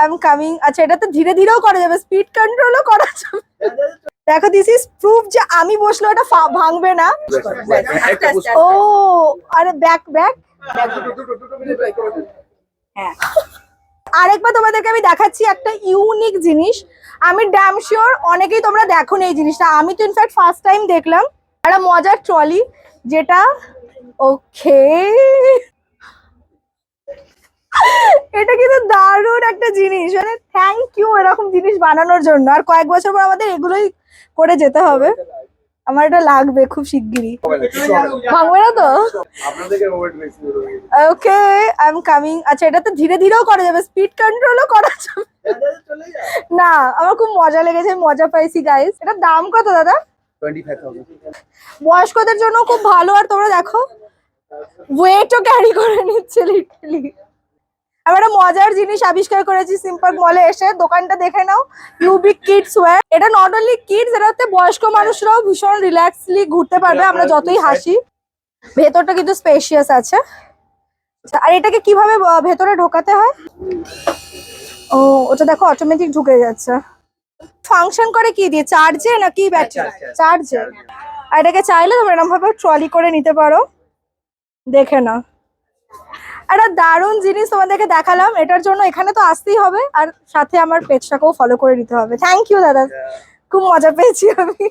I am coming আচ্ছা এটা তো ধীরে ধীরেও করা যাবে। স্পিড কন্ট্রোলও করা যাবে। দেখো দিস ইজ প্রুফ যে আমি বসলে ফা- ভাঙবে না। ও, আরে ব্যাক ব্যাক হ্যাঁ। আরেকবার তোমাদেরকে আমি দেখাচ্ছি একটা ইউনিক জিনিস। আমি ড্যাম শিওর অনেকেই তোমরা দেখো এই জিনিসটা। আমি তো ইনফ্যাক্ট ফার্স্ট টাইম দেখলাম। একটা মজার ট্রলি যেটা ওকে এটা কিন্তু দারুণ একটা জিনিস মানে থ্যাংক ইউ এরকম জিনিস বানানোর জন্য। আর কয়েক বছর পর আমাদের এগুলোই করে যেতে হবে। আমার এটা লাগবে খুব শিগগিরই। ভাঙবে না তো? ওকে আই এম কামিং আচ্ছা এটা তো ধীরে ধীরেও করা যাবে। স্পিড কন্ট্রোলও করা যাবে। না, আমার খুব মজা লেগেছে মজা পাইছি গাইস এটার দাম কত, দাদা? বয়স্কদের জন্য খুব ভালো, আর তোমরা দেখো। ওয়েটও ক্যারি করে নিচ্ছে লিটারালি আমি একটা মজার জিনিস আবিষ্কার করেছি সিম্পল মলে এসে। দোকানটা দেখে নাও ইউবিক কিডস ওয়্যার এটা নট অনলি কিডস এটাতে বয়স্ক মানুষরাও ভীষণ রিল্যাক্সলি ঘুরতে পারবে আমরা যতই হাসি। ভেতরটা কিন্তু স্পেশিয়াস আছে। আর এটাকে কীভাবে ভেতরে ঢোকাতে হয়? ও ওটা দেখো অটোমেটিক ঢুকে যাচ্ছে। ফাংশন করে কি দিয়ে? চার্জে নাকি ব্যাটারি চার্জে আর এটাকে চাইলে তোমরা এরকম ভাবে ট্রলি করে নিতে পারো। দেখে না একটা দারুণ জিনিস তোমাদেরকে দেখালাম এটার জন্য এখানে তো আসতেই হবে আর সাথে আমার পেজটাকেও ফলো করে নিতে হবে। থ্যাংক ইউ দাদা। খুব মজা পেয়েছি আমি।